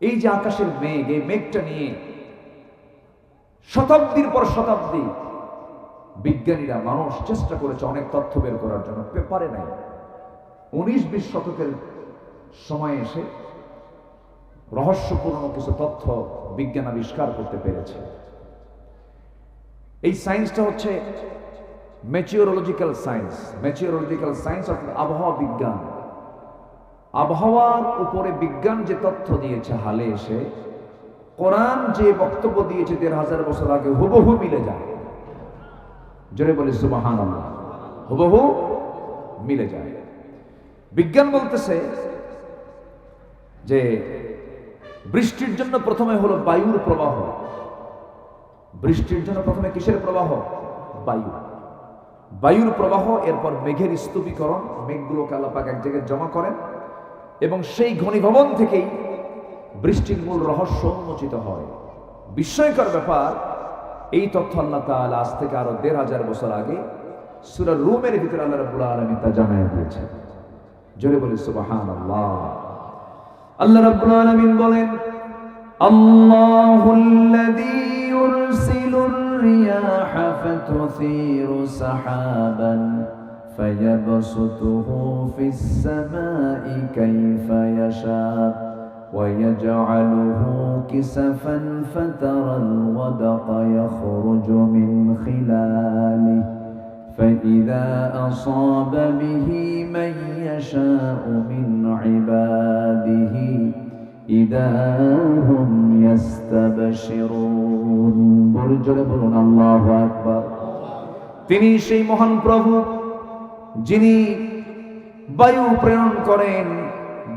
এই যে আকাশের মেঘ, এই মেঘটা নিয়ে শতাব্দীর পর শতাব্দী বিজ্ঞানীরা মানুষ চেষ্টা করেছে অনেক তথ্য বের করার জন্য। পে- পারে নাই। উনিশ বিশ শতকের সময় এসে রহস্যপূর্ণ কিছু তথ্য বিজ্ঞান আবিষ্কার করতে পেরেছে। এই সায়েন্সটা হচ্ছে মেচিওরোলজিক্যাল সায়েন্স মেচিওরোলজিক্যাল সায়েন্স অর্থাৎ আবহাওয়া বিজ্ঞান। আবহাওয়ার উপরে বিজ্ঞান যে তথ্য দিয়েছে, হালে এসে, কোরআন যে বক্তব্য দিয়েছে দেড় হাজার বছর আগে, হুবহু মিলে যায়। জোরে বলি সুবাহান হুবহু মিলে যায়। বিজ্ঞান বলতেছে যে, বৃষ্টির জন্য প্রথমে হলো বায়ুর প্রবাহ। বৃষ্টির জন্য প্রথমে কিসের প্রবাহ? বায়ু। বায়ুর প্রবাহ, এরপর মেঘের স্তূপীকরণ, মেঘগুলোকে আল্লাপাক এক জায়গায় জমা করেন। এবং সেই ঘনীভবন থেকেই বৃষ্টির মূল রহস্য উন্মোচিত হয়। বিস্ময়কর ব্যাপার, এই তথ্য আল্লাহ তাআলা আজ থেকে আরও দেড় হাজার বছর আগে সুরা রুমের ভিতরে আল্লাহ রাব্বুল আলামিন তা জানায় দিয়েছেন। জোরে বলি, সুবহানাল্লাহ। আল্লাহ রাব্বুল আলামিন বলেন, আল্লাহুল্লাযী ইউরসিলুর রিয়াহা ফাতুসিরু সাহাবান فيبسطه في السماء كيف يشاء ويجعله كسفا فترى الودق يخرج من خلاله فإذا أصاب به من يشاء من عباده إذا هم يستبشرون برجل بلون الله أكبر তিনি সেই মহান প্রভু যিনি বায়ু প্রেরণ করেন,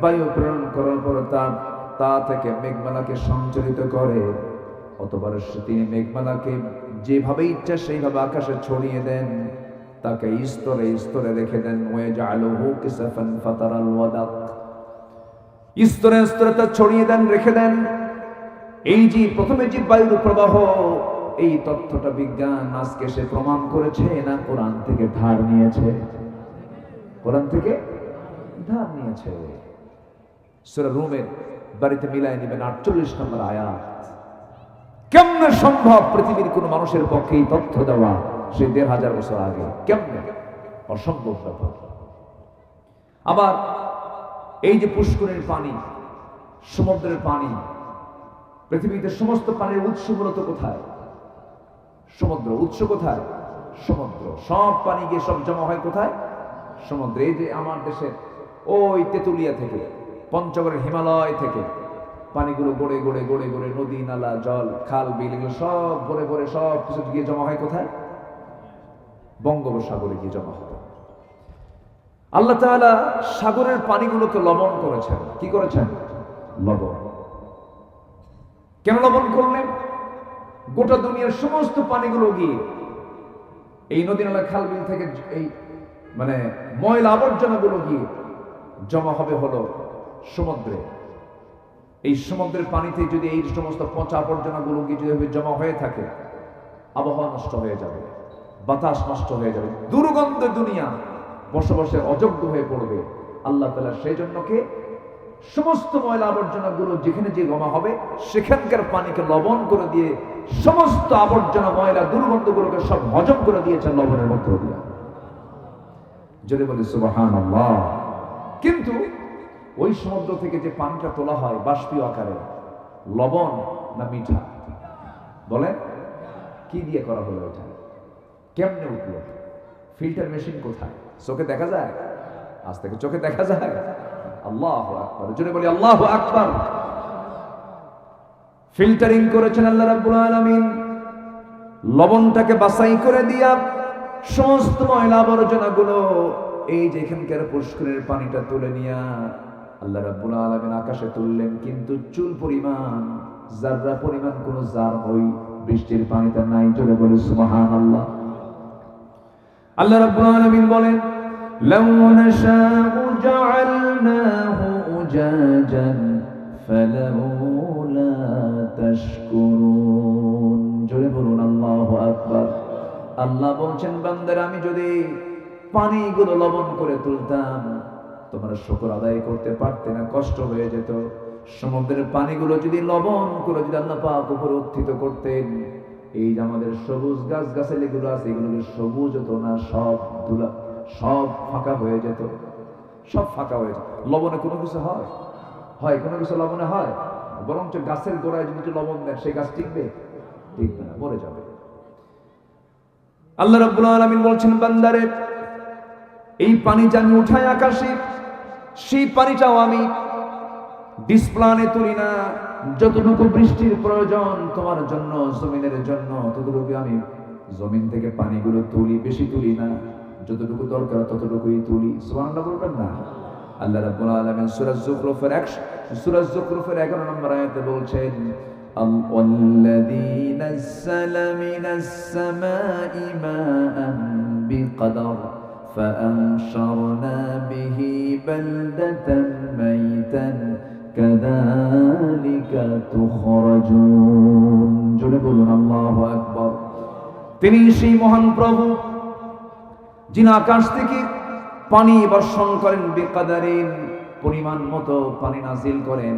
বায়ু প্রেরণ করার পর তার তা থেকে মেঘমালাকে সঞ্চালিত করে। অতবার তিনি মেঘমালাকে যেভাবে ইচ্ছা সেইভাবে আকাশে ছড়িয়ে দেন, তাকে স্তরে স্তরে রেখে দেন। স্তরে স্তরে তা ছড়িয়ে দেন, রেখে দেন। এই যে প্রথমে যে বায়ুর প্রবাহ, এই তথ্যটা বিজ্ঞান আজকে সে প্রমাণ করেছে না কোরআন থেকে ধার নিয়েছে। কোরআন থেকে ধার নিয়েছে। সুরা রুমের বাড়িতে মিলাই নেবেন আটচল্লিশ নম্বর আয়াত। কেমনে সম্ভব পৃথিবীর কোন মানুষের পক্ষে এই তথ্য দেওয়া? সে দেড় হাজার বছর আগে। কেমনে? অসম্ভব ব্যাপার। আবার এই যে পুষ্করের পানি, সমুদ্রের পানি, পৃথিবীতে সমস্ত পানির উৎস মূলত কোথায়? সমুদ্র। উৎস কোথায়? সমুদ্র। সব পানি গিয়ে সব জমা হয় কোথায়? সমুদ্রে যে আমার দেশের ওই তেতুলিয়া থেকে, পঞ্চগড়ের হিমালয় থেকে পানিগুলো গড়ে গড়ে গড়ে গড়ে নদী, নালা, জল, খাল, বিল এগুলো সব ভরে ভরে সব কিছু গিয়ে জমা হয় কোথায়? বঙ্গোপসাগরে গিয়ে জমা হয়। আল্লাহ তাআলা সাগরের পানিগুলোকে লবণ করেছেন। কি করেছেন? লবণ। কেন লবণ করলেন? গোটা দুনিয়ার সমস্ত পানিগুলো গিয়ে এই নদী, নালা, খাল, বিল থেকে এই মানে ময়লা আবর্জনাগুলো গিয়ে জমা হবে হলো সমুদ্রে। এই সমুদ্রের পানিতে যদি এই সমস্ত পচা আবর্জনাগুলো গিয়ে যদি জমা হয়ে থাকে, আবহাওয়া নষ্ট হয়ে যাবে, বাতাস নষ্ট হয়ে যাবে, দুর্গন্ধ দুনিয়া বসবাসের অযোগ্য হয়ে পড়বে। আল্লাহ তালা সেই জন্য কে? সমস্ত ময়লা আবর্জনাগুলো যেখানে যে জমা হবে, সেখানকার পানিকে লবণ করে দিয়ে সমস্ত আবর্জনা, ময়লা, দুর্গন্ধগুলোকে সব হজম করে দিয়েছেন লবণের মধ্য দিয়ে। যদি বলি সুবাহান কিন্তু ওই সমুদ্র থেকে যে পানিটা তোলা হয় বাষ্পীয় আকারে, লবণ না মিঠা? বলেন, কি দিয়ে করা হলো এটা? কেমনে উঠল? ফিল্টার মেশিন কোথায়? চোখে দেখা যায়? আজ থেকে চোখে দেখা যায়। আল্লাহ আকবর। জোরে বলি, আল্লাহ আকবর। ফিল্টারিং করেছেন আল্লাহ রাব্বুল আলামিন। লবণটাকে বাছাই করে দিয়া সমস্ত ময়লা আবর্জনাগুলো এই যে এখানকার পুষ্করের পানিটা তুলে নিয়া আল্লাহ রাব্বুল আলামিন আকাশে তুললেন, কিন্তু চুল পরিমাণ, জাররা পরিমাণ কোন জার ওই বৃষ্টির পানিতে নাই। চলে বলে, সুবহানাল্লাহ। আল্লাহ রাব্বুল আলামিন বলেন, লাউ নাশাউ জাআলনাহু উজাজান ফালাউলা তাশকুরুন। আল্লাহ বলছেন, বান্দার, আমি যদি পানিগুলো লবণ করে তুলতাম, তোমরা শুকর আদায় করতে পারতে না, কষ্ট হয়ে যেত। সমুদ্রের পানিগুলো যদি লবণ করে যদি আল্লাহ পাক উপরে উত্থিত করতেন, এই যে আমাদের সবুজ গাছ গাছালি গুলো আছে এগুলো সবুজ হতো না, সব ধুলা, সব ফাঁকা হয়ে যেত। সব ফাঁকা হয়ে যেত। লবণে কোনো কিছু হয়? হয়, কোনো কিছু লবণে হয়? বরঞ্চ গাছের গোড়ায় যদি লবণ দেন, সেই গাছ টিকবে? টিকবে না, মরে যাবে। আল্লাহ রাব্বুল আলামিন বলছেন, বান্দারে, এই পানি যে আমি উঠাই আকাশে, সেই পানিটাও আমি ডিসপ্লানে তুলি না। যতটুকু বৃষ্টির প্রয়োজন তোমার জন্য, জমিনের জন্য ততটুকু আমি জমিন থেকে পানিগুলো তুলি, বেশি তুলি না। যতটুকু দরকার ততটুকুই তুলি। সুবহানাল্লাহ বলবেন না? আল্লাহ রাব্বুল আলামিন সূরা যুখরুফের 1 সূরা যুখরুফের 11 নম্বর আয়াতে বলছেন والذي نزل من السماء ماء بقدر فأنشرنا به بلدة ميتا كذلك تخرجون জোরে বলুন আল্লাহু আকবার তিনি সেই মহান প্রভু যিনি আকাশ থেকে পানি বর্ষণ করেন বেকাদারিন পরিমাণ মতো পানি নাজিল করেন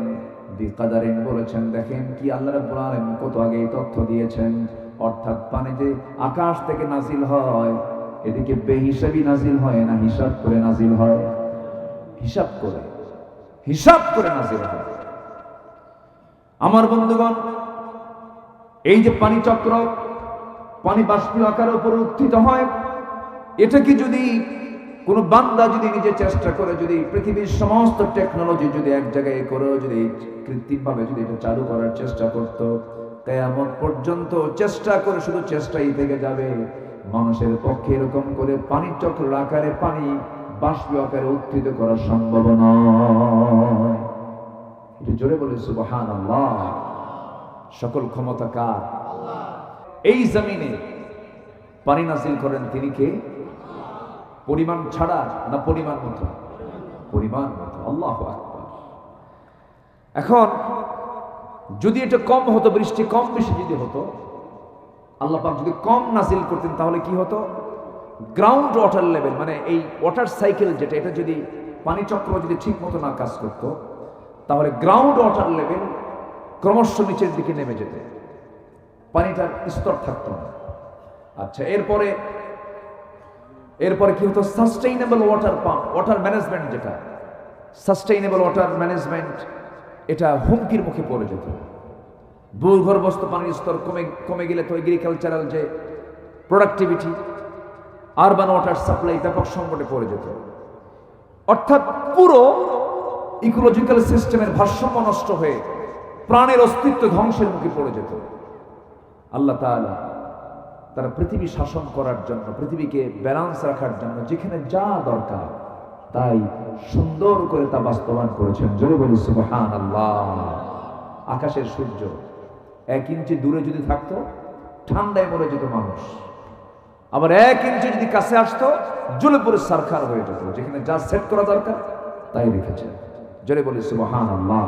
বেকাদারিন বলেছেন, দেখেন কি আল্লাহ রাব্বুল আলামিন কত আগে তথ্য দিয়েছেন। অর্থাৎ পানি যে আকাশ থেকে নাজিল হয়, এদিকে বেহিসাবি নাজিল হয় না হিসাব করে নাজিল হয়? হিসাব করে হিসাব করে নাজিল হয়। আমার বন্ধুগণ, এই যে পানি চক্র, পানি বাষ্পীয় আকারের উপরে উত্থিত হয় এটা কি যদি কোনো বান্দা যদি নিজে চেষ্টা করে, যদি পৃথিবীর সমস্ত টেকনোলজি যদি এক জায়গায় করেও যদি কৃত্রিমভাবে যদি এটা চালু করার চেষ্টা করত, কেয়ামত পর্যন্ত চেষ্টা করে শুধু চেষ্টাই থেকে যাবে। মানুষের পক্ষে এরকম করে পানির চক্র আকারে পানি বাষ্প আকারে উত্থিত করা সম্ভব নয়। এটা জোরে বলে সুবহান সকল ক্ষমতা কার? এই জমিনে পানি নাসিল করেন তিনি কে? পরিমাণ ছাড়া না পরিমাণ মতো? পরিমাণ মতো, আল্লাহ এখন যদি এটা কম হতো, বৃষ্টি কম বেশি যদি হতো, আল্লাহ যদি কম নাসিল করতেন, তাহলে কি হতো? গ্রাউন্ড ওয়াটার লেভেল মানে এই ওয়াটার সাইকেল যেটা, এটা যদি পানি চক্র যদি ঠিক মতো না কাজ করতো, তাহলে গ্রাউন্ড ওয়াটার লেভেল ক্রমশ নিচের দিকে নেমে যেত। পানিটার স্তর থাকতো না। আচ্ছা এরপরে এরপরে কি হতো? Sustainable water pump water management যেটা। সাস্টেইনেবল ওয়াটার ম্যানেজমেন্ট এটা হুমকির মুখে পড়ে যেত। ভূগর্ভস্থ পানির স্তর কমে কমে গেলে তো এগ্রিকালচারাল যে প্রোডাক্টিভিটি আরবান ওয়াটার সাপ্লাই ব্যাপক সংকটে পড়ে যেত। অর্থাৎ পুরো ইকোলজিক্যাল সিস্টেমের ভারসাম্য নষ্ট হয়ে প্রাণের অস্তিত্ব ধ্বংসের মুখে পড়ে যেত। আল্লাহ তাআলা তারা পৃথিবী শাসন করার জন্য, পৃথিবীকে ব্যালান্স রাখার জন্য, যেখানে যা দরকার, তাই সুন্দর করে তা বাস্তবায়ন করেছেন। জোরে বলি সুবহান আল্লাহ আকাশের সূর্য এক ইঞ্চি দূরে যদি থাকতো, ঠান্ডায় মরে যেত মানুষ। আবার এক ইঞ্চি যদি কাছে আসতো জ্বলে পড়ে সারখার হয়ে যেত। যেখানে যা সেট করা দরকার, তাই রেখেছে জোরে বলি সুবহান আল্লাহ